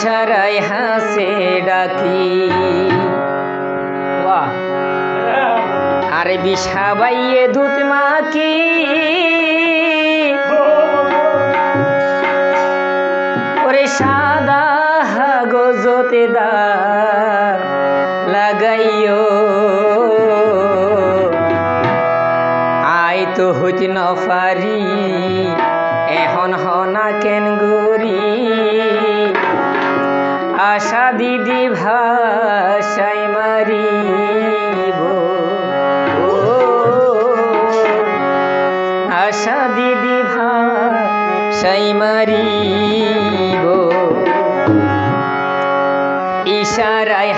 ইশারায় হাসে ডাকি। বাহ। আরে বিষাবাইয়ে দুধ মাকি ওরে সাদা হাগজতে দা লাগাইও। আই তো হইতে ন পারি, এখন হনা কেন গরি আশা দিদি ভাষাই মারিব। ও আশা দিদি ভাষাই মারিব। ইশারায়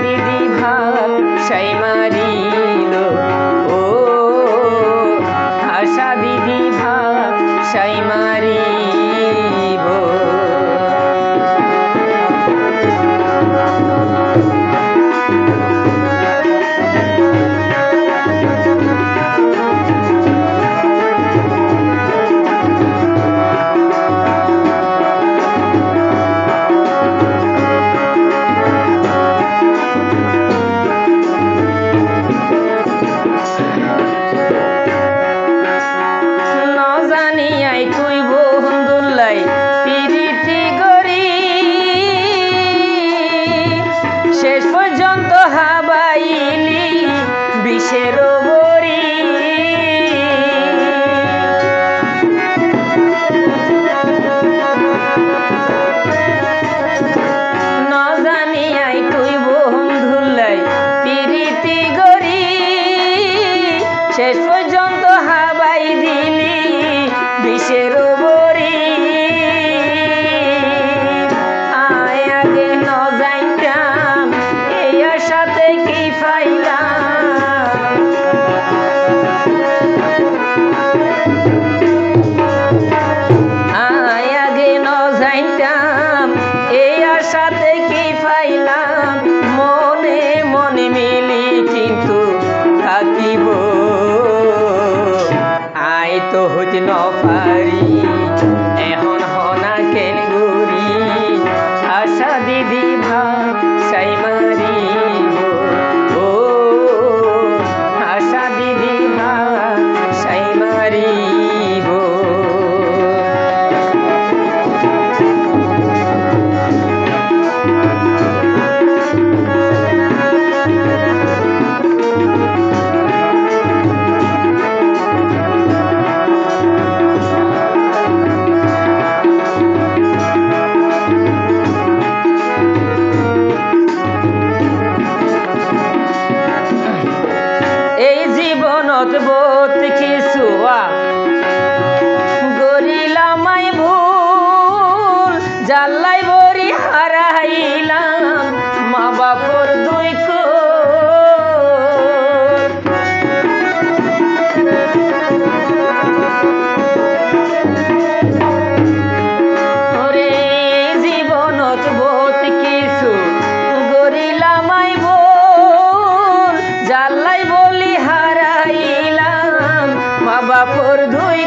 আশা দিদি ভাব সাই কাপড় ধুই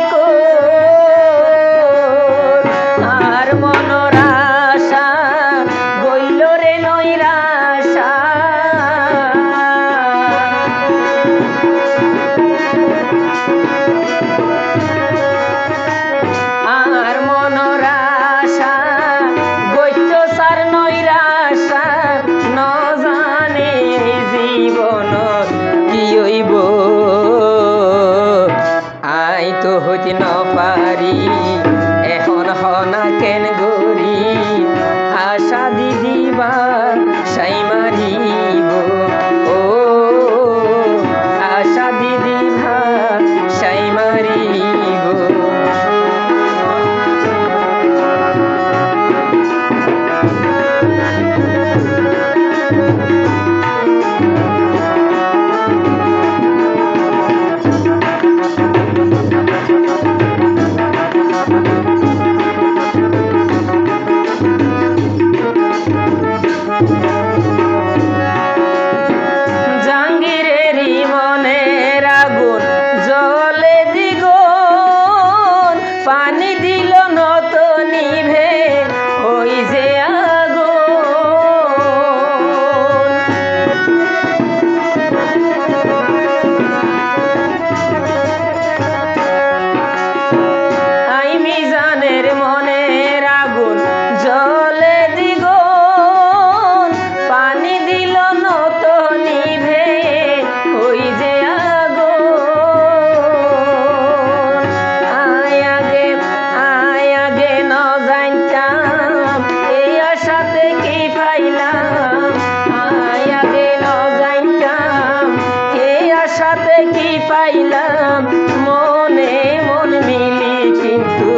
সাথে কি পাইলাম? মনে মন মিলি কিন্তু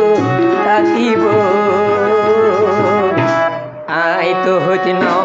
থাকিব। আয় তো হতে না